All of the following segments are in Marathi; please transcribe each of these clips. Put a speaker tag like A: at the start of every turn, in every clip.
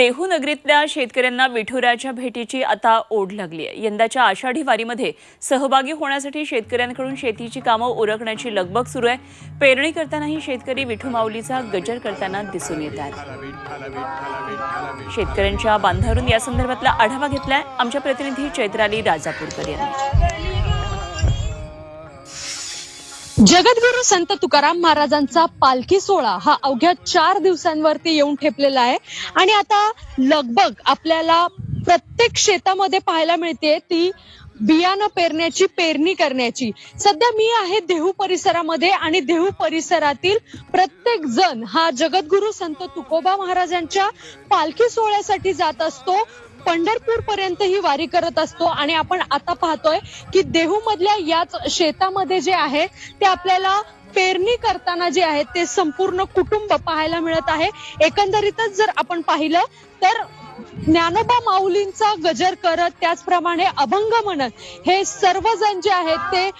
A: देहू नगरीतल्या शेतकऱ्यांना विठुराच्या भेटीची आता ओढ लागली आहे. यंदाच्या आषाढी वारीमध्ये सहभागी होण्यासाठी शेतकऱ्यांकडून शेतीची कामं उरकण्याची लगबग सुरू आहे. पेरणी करतानाही शेतकरी विठू माऊलीचा गजर करताना दिसून येत आहेत. शेतकऱ्यांच्या बांधावरून या संदर्भातला आढावा घेतलाय आमच्या प्रतिनिधी चैत्राली राजापूरकर यांनी.
B: जगद्गुरु संत तुकाराम महाराजांचा पालखी सोहळा हा अवघ्या चार दिवसांवरती येऊन ठेपलेला आहे. आणि आता लगबग आपल्याला प्रत्येक शेतामध्ये पाहायला मिळते ती बियाणं पेरण्याची पेरणी करण्याची. सध्या मी आहे देहू परिसरामध्ये आणि देहू परिसरातील प्रत्येक जण हा जगद्गुरु संत तुकोबा महाराजांच्या पालखी सोहळ्यासाठी जात असतो. पंढरपूर पर्यंत ही वारी करत असतो. आणि आपण आता पाहतोय की देहू मधल्या याच शेतामध्ये जे आहे ते आपल्याला पेरणी करताना जे आहे ते संपूर्ण कुटुंब पाहायला मिळत आहे. एकंदरीतच जर आपण पाहिलं तर ज्ञानोबा माऊलींचा गजर करत त्याचप्रमाणे अभंग म्हणत हे सर्वजण जे आहेत ते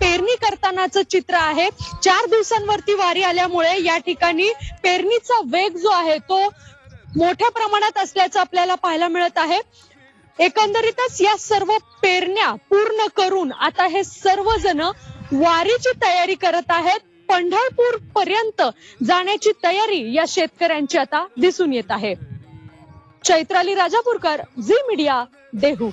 B: पेरणी करतानाचं चित्र आहे. चार दिवसांवरती वारी आल्यामुळे या ठिकाणी पेरणीचा वेग जो आहे तो मोठ्या प्रमाणात असल्याचं आपल्याला पाहायला मिळत आहे. एकंदरीतच या सर्व पेरण्या पूर्ण करून आता हे सर्वजण वारीची तयारी करत आहेत. पंढरपूर पर्यंत जाण्याची तयारी या शेतकऱ्यांची आता दिसून येत आहे. Chaitrali Rajapurkar Zee media Dehu.